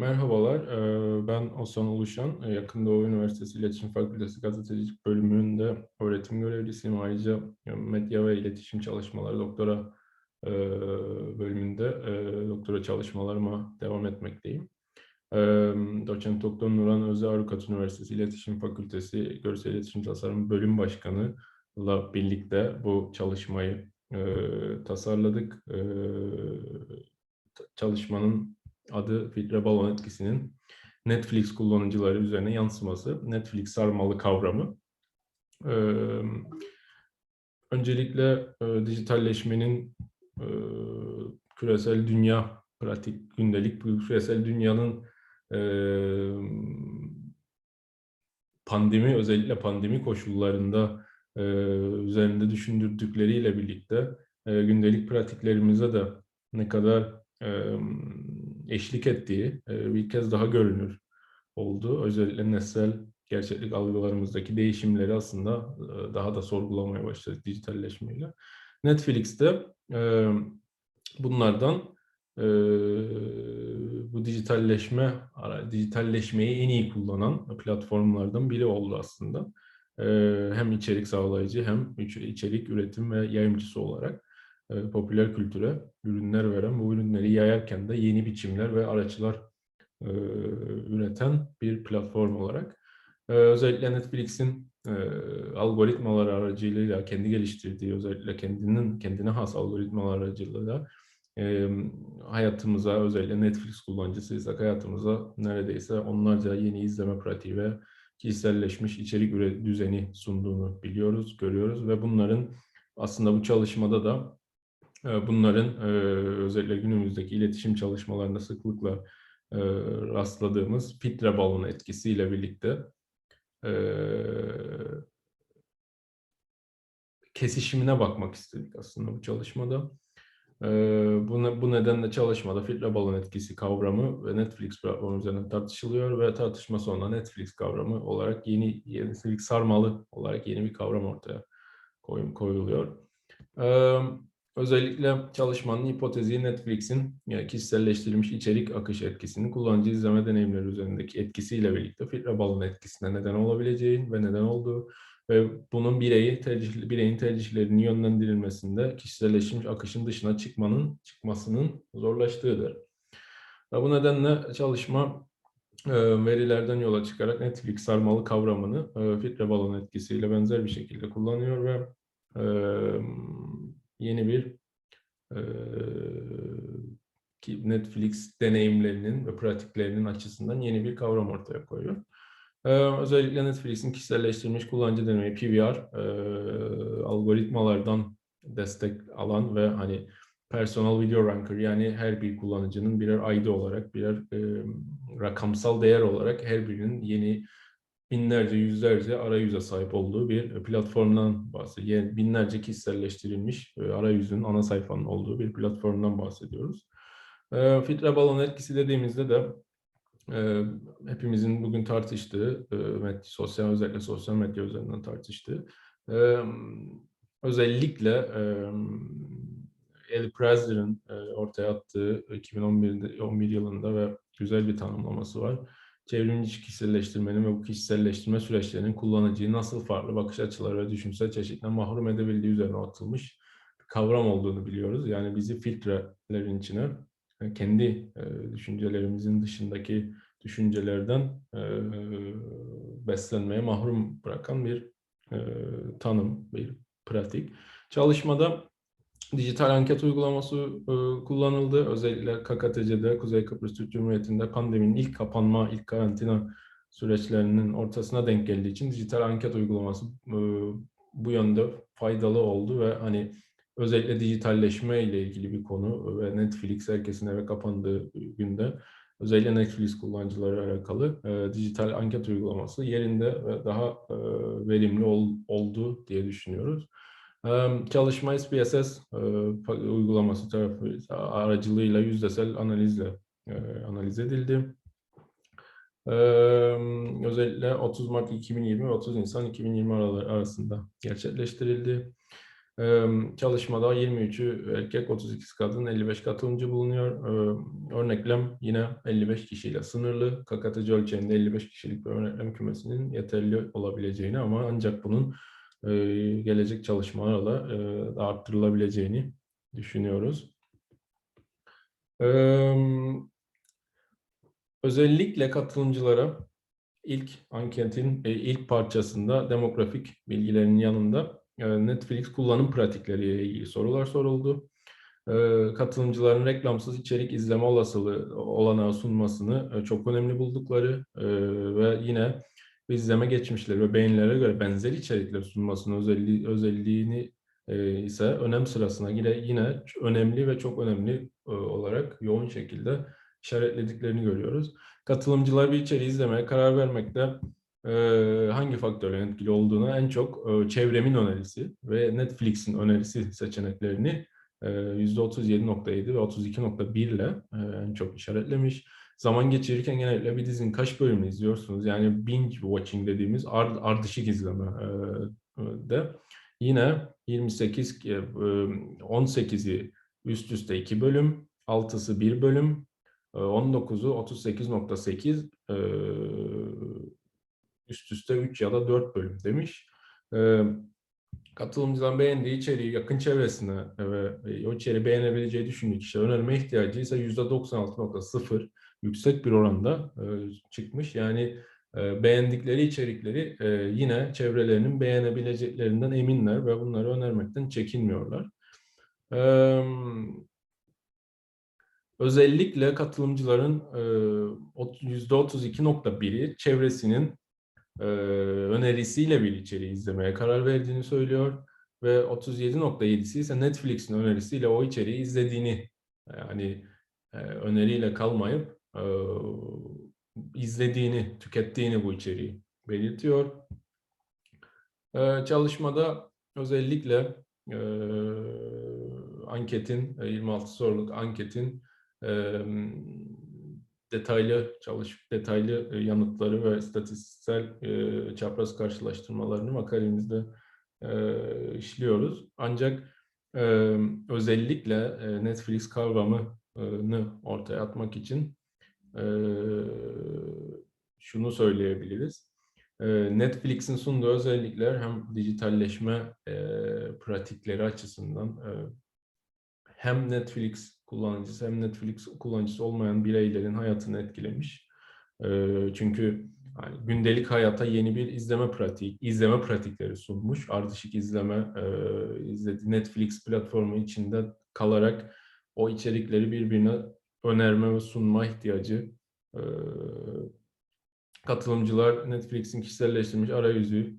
Merhabalar, ben Osman Uluşan. Eee, Yakın Doğu Üniversitesi İletişim Fakültesi Gazetecilik Bölümünde öğretim görevlisiyim. Ayrıca medya ve iletişim çalışmaları doktora bölümünde doktora çalışmalarıma devam etmekteyim. Doçent Doktor Nuran Öze Arukat Üniversitesi İletişim Fakültesi Görsel İletişim Tasarım Bölüm Başkanı'la birlikte bu çalışmayı tasarladık. Çalışmanın adı filtre balon etkisinin Netflix kullanıcıları üzerine yansıması, Netflix sarmalı kavramı. Ee, öncelikle e, dijitalleşmenin e, küresel dünya pratik gündelik küresel dünyanın e, pandemi özellikle pandemi koşullarında e, üzerinde düşündürdükleriyle birlikte e, gündelik pratiklerimize de ne kadar e, eşlik ettiği e, bir kez daha görünür oldu. Özellikle nesel gerçeklik algılarımızdaki değişimleri aslında e, daha da sorgulamaya başladık dijitalleşmeyle. Netflix'te e, bunlardan e, bu dijitalleşme, dijitalleşmeyi en iyi kullanan platformlardan biri oldu aslında. Hem içerik sağlayıcı hem içerik üretim ve yayıncısı olarak popüler kültüre ürünler veren, bu ürünleri yayarken de yeni biçimler ve araçlar üreten bir platform olarak. Özellikle Netflix'in e, algoritmalar aracılığıyla kendi geliştirdiği, özellikle kendinin kendine has algoritmalar aracılığıyla e, hayatımıza, özellikle Netflix kullanıcısıysak hayatımıza neredeyse onlarca yeni izleme pratiği ve kişiselleşmiş içerik düzeni sunduğunu biliyoruz, görüyoruz ve bunların aslında bu çalışmada da Bunların özellikle günümüzdeki iletişim çalışmalarında sıklıkla rastladığımız filtre balonu etkisiyle birlikte kesişimine bakmak istedik aslında bu çalışmada. Bu, nedenle çalışmada filtre balon etkisi kavramı ve Netflix platformu üzerinden tartışılıyor ve tartışma sonunda Netflix kavramı olarak yeni, yeni sarmalı olarak yeni bir kavram ortaya koyuluyor. Özellikle çalışmanın hipotezi Netflix'in kişiselleştirilmiş içerik akış etkisinin kullanıcı izleme deneyimleri üzerindeki etkisiyle birlikte filtre balon etkisine neden olabileceği ve neden olduğu ve bunun bireyi tercih, bireyin tercihlerinin yönlendirilmesinde kişiselleştirilmiş akışın dışına çıkmanın çıkmasının zorlaştığıdır. Ve bu nedenle çalışma e, verilerden yola çıkarak Netflix sarmalı kavramını e, filtre balon etkisiyle benzer bir şekilde kullanıyor ve e, yeni bir e, Netflix deneyimlerinin ve pratiklerinin açısından yeni bir kavram ortaya koyuyor. Ee, özellikle Netflix'in kişiselleştirilmiş kullanıcı deneyimi PVR e, algoritmalardan destek alan ve hani personal video ranker yani her bir kullanıcının birer ID olarak birer e, rakamsal değer olarak her birinin yeni binlerce, yüzlerce arayüze sahip olduğu bir platformdan bahsediyoruz. Yani binlerce kişiselleştirilmiş e, arayüzün ana sayfanın olduğu bir platformdan bahsediyoruz. E, filtre balon etkisi dediğimizde de e, hepimizin bugün tartıştığı, sosyal özellikle sosyal medya üzerinden tartıştığı, özellikle El Prezler'in ortaya attığı 2011 yılında ve güzel bir tanımlaması var çevrimiçi kişiselleştirmenin ve bu kişiselleştirme süreçlerinin kullanıcıyı nasıl farklı bakış açıları ve düşünsel çeşitten mahrum edebildiği üzerine atılmış bir kavram olduğunu biliyoruz. Yani bizi filtrelerin içine e, kendi e, düşüncelerimizin dışındaki düşüncelerden e, beslenmeye mahrum bırakan bir tanım, bir pratik. Çalışmada dijital anket uygulaması e, kullanıldı. Özellikle KKTC'de, Kuzey Kıbrıs Türk Cumhuriyeti'nde pandeminin ilk kapanma, ilk karantina süreçlerinin ortasına denk geldiği için dijital anket uygulaması e, bu yönde faydalı oldu ve hani özellikle dijitalleşme ile ilgili bir konu ve Netflix herkesin eve kapandığı günde özellikle Netflix kullanıcıları alakalı e, dijital anket uygulaması yerinde ve daha e, verimli ol, oldu diye düşünüyoruz. Çalışma SPSS uygulaması tarafı aracılığıyla yüzdesel analizle analiz edildi. Özellikle 30 Mart 2020 ve 30 Nisan 2020 araları arasında gerçekleştirildi. Çalışmada 23'ü erkek, 32 kadın, 55 katılımcı bulunuyor. Örneklem yine 55 kişiyle sınırlı. Kakatıcı ölçeğinde 55 kişilik bir örneklem kümesinin yeterli olabileceğini ama ancak bunun gelecek çalışmalarla e, arttırılabileceğini düşünüyoruz. Ee, özellikle katılımcılara ilk anketin e, ilk parçasında demografik bilgilerin yanında e, Netflix kullanım pratikleriyle ilgili sorular soruldu. E, katılımcıların reklamsız içerik izleme olasılığı olanağı sunmasını e, çok önemli buldukları e, ve yine izleme geçmişleri ve beğenilere göre benzer içerikler sunmasının özelliği, özelliğini e, ise önem sırasına yine, yine önemli ve çok önemli e, olarak yoğun şekilde işaretlediklerini görüyoruz. Katılımcılar bir içeriği izlemeye karar vermekte e, hangi faktörlerin etkili olduğuna en çok çevremin önerisi ve Netflix'in önerisi seçeneklerini %37.7 ve 32.1 ile e, en çok işaretlemiş. Zaman geçirirken genellikle bir dizinin kaç bölümünü izliyorsunuz? Yani binge watching dediğimiz ard, ardışık izleme e, de yine 28 18'i üst üste 2 bölüm, 6'sı 1 bölüm, 19'u 38.8 üst üste 3 ya da 4 bölüm demiş. Katılımcıdan beğendiği içeriği yakın çevresine ve o içeriği beğenebileceği düşündüğü kişiye önerme ihtiyacı ise %96.0 yüksek bir oranda çıkmış. Yani beğendikleri içerikleri yine çevrelerinin beğenebileceklerinden eminler ve bunları önermekten çekinmiyorlar. Özellikle katılımcıların %32.1'i çevresinin önerisiyle bir içeriği izlemeye karar verdiğini söylüyor ve 37.7'si ise Netflix'in önerisiyle o içeriği izlediğini yani öneriyle kalmayıp izlediğini, tükettiğini bu içeriği belirtiyor. Çalışmada özellikle anketin, 26 soruluk anketin detaylı çalış detaylı yanıtları ve istatistiksel çapraz karşılaştırmalarını makalemizde işliyoruz. Ancak özellikle Netflix kavramını ortaya atmak için şunu söyleyebiliriz. Netflix'in sunduğu özellikler hem dijitalleşme pratikleri açısından hem Netflix kullanıcısı hem Netflix kullanıcısı olmayan bireylerin hayatını etkilemiş. Çünkü yani gündelik hayata yeni bir izleme pratiği, izleme pratikleri sunmuş. Ardışık izleme, izledi Netflix platformu içinde kalarak o içerikleri birbirine önerme ve sunma ihtiyacı. Katılımcılar Netflix'in kişiselleştirilmiş arayüzü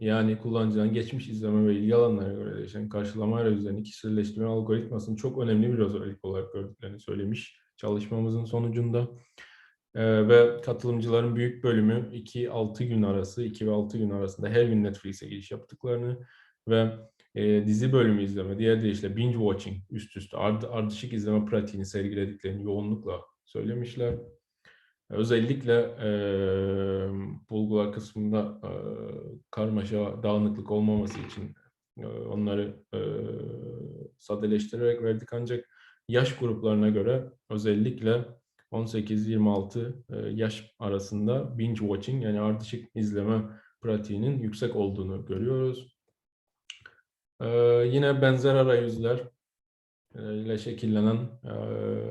yani kullanıcıların geçmiş izleme ve ilgi alanlarına göre değişen karşılama arayüzlerini kişiselleştirme algoritmasının çok önemli bir özellik olarak gördüklerini söylemiş çalışmamızın sonucunda. Ee, ve katılımcıların büyük bölümü 2-6 gün arası, 2 ve 6 gün arasında her gün Netflix'e giriş yaptıklarını ve e, dizi bölümü izleme, diğer deyişle binge watching üst üste ard, ardışık izleme pratiğini sergilediklerini yoğunlukla söylemişler. Özellikle e, bulgular kısmında e, karmaşa, dağınıklık olmaması için e, onları e, sadeleştirerek verdik ancak yaş gruplarına göre özellikle 18-26 e, yaş arasında binge watching yani ardışık izleme pratiğinin yüksek olduğunu görüyoruz. E, yine benzer arayüzler ile şekillenen e,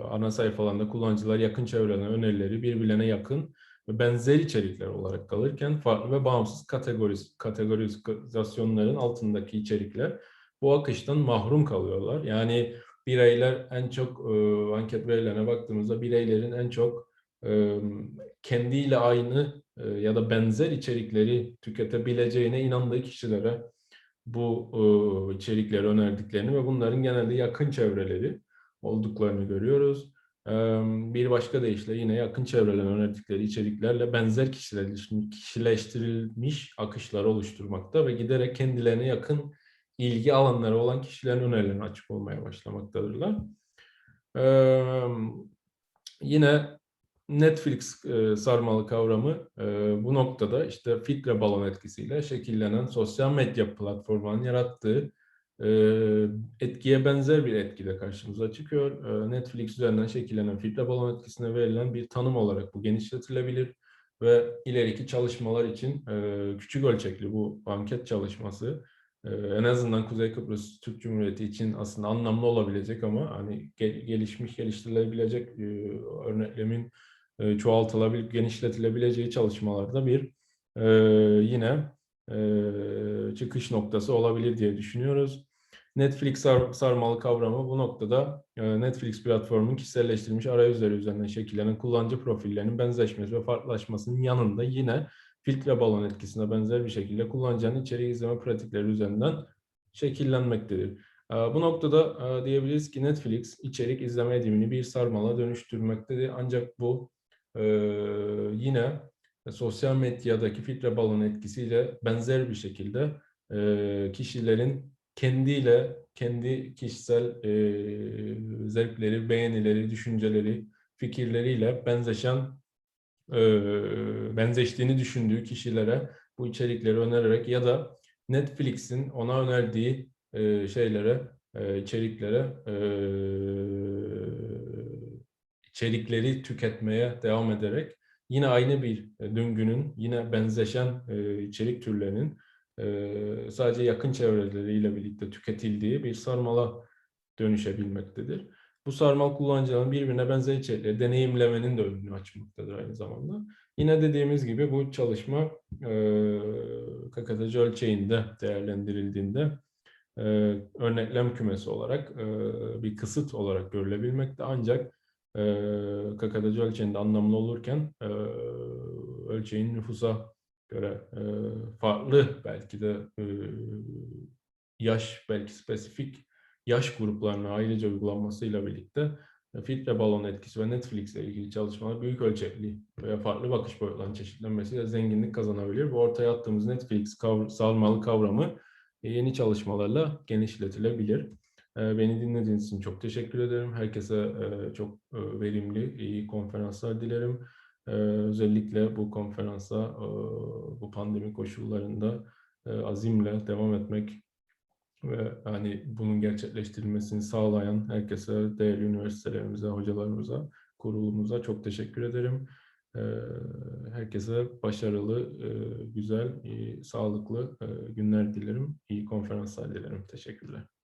ana sayfalarında kullanıcılar yakın çevrene önerileri birbirlerine yakın ve benzer içerikler olarak kalırken farklı ve bağımsız kategoriz, kategorizasyonların altındaki içerikler bu akıştan mahrum kalıyorlar. Yani bireyler en çok e, anket verilerine baktığımızda bireylerin en çok e, kendiyle aynı e, ya da benzer içerikleri tüketebileceğine inandığı kişilere bu e, içerikleri önerdiklerini ve bunların genelde yakın çevreleri olduklarını görüyoruz. Bir başka deyişle yine yakın çevreler önerdikleri içeriklerle benzer kişileştirilmiş akışlar oluşturmakta ve giderek kendilerine yakın ilgi alanları olan kişilerin önerilerine açık olmaya başlamaktadırlar. Yine Netflix e, sarmalı kavramı e, bu noktada işte filtre balon etkisiyle şekillenen sosyal medya platformunun yarattığı eee, etkiye benzer bir etki de karşımıza çıkıyor. Eee, Netflix üzerinden şekillenen filtre balon etkisine verilen bir tanım olarak bu genişletilebilir ve ileriki çalışmalar için eee, küçük ölçekli bu anket çalışması eee, en azından Kuzey Kıbrıs Türk Cumhuriyeti için aslında anlamlı olabilecek ama hani gel- gelişmiş, geliştirilebilecek eee, örneklemin çoğaltılabilip genişletilebileceği çalışmalarda bir eee, yine eee, çıkış noktası olabilir diye düşünüyoruz. Netflix sar- sarmalı kavramı bu noktada e, Netflix platformunun kişiselleştirilmiş arayüzleri üzerinden şekillenen kullanıcı profillerinin benzeşmesi ve farklılaşmasının yanında yine filtre balon etkisine benzer bir şekilde kullanıcının içerik izleme pratikleri üzerinden şekillenmektedir. E, Bu noktada e, diyebiliriz ki Netflix içerik izleme edimini bir sarmala dönüştürmektedir. Ancak bu e, yine sosyal medyadaki filtre balon etkisiyle benzer bir şekilde e, kişilerin kendiyle, kendi kişisel e, zevkleri, beğenileri, düşünceleri, fikirleriyle benzeşen, e, benzeştiğini düşündüğü kişilere bu içerikleri önererek ya da Netflix'in ona önerdiği e, şeylere, e, içeriklere e, içerikleri tüketmeye devam ederek yine aynı bir e, döngünün, yine benzeşen e, içerik türlerinin e, sadece yakın çevreleriyle birlikte tüketildiği bir sarmala dönüşebilmektedir. Bu sarmal kullanıcıların birbirine benzer içerikleri deneyimlemenin de önünü açmaktadır aynı zamanda. Yine dediğimiz gibi bu çalışma e, kakatacı ölçeğinde değerlendirildiğinde e, örneklem kümesi olarak e, bir kısıt olarak görülebilmekte ancak e, kakatacı ölçeğinde anlamlı olurken e, ölçeğin nüfusa göre e, farklı belki de e, yaş belki spesifik yaş gruplarına ayrıca uygulanmasıyla birlikte e, filtre balon etkisi ve Netflix ile ilgili çalışmalar büyük ölçekli veya farklı bakış boyutlarının çeşitlenmesiyle zenginlik kazanabilir. Bu ortaya attığımız Netflix kavr sarmalı kavramı e, yeni çalışmalarla genişletilebilir. E, Beni dinlediğiniz için çok teşekkür ederim. Herkese e, çok e, verimli, iyi konferanslar dilerim. Ee, özellikle bu konferansa e, bu pandemi koşullarında azimle devam etmek ve hani bunun gerçekleştirilmesini sağlayan herkese, değerli üniversitelerimize, hocalarımıza, kurulumuza çok teşekkür ederim. Ee, Herkese başarılı, güzel, iyi, sağlıklı günler dilerim. İyi konferanslar dilerim. Teşekkürler.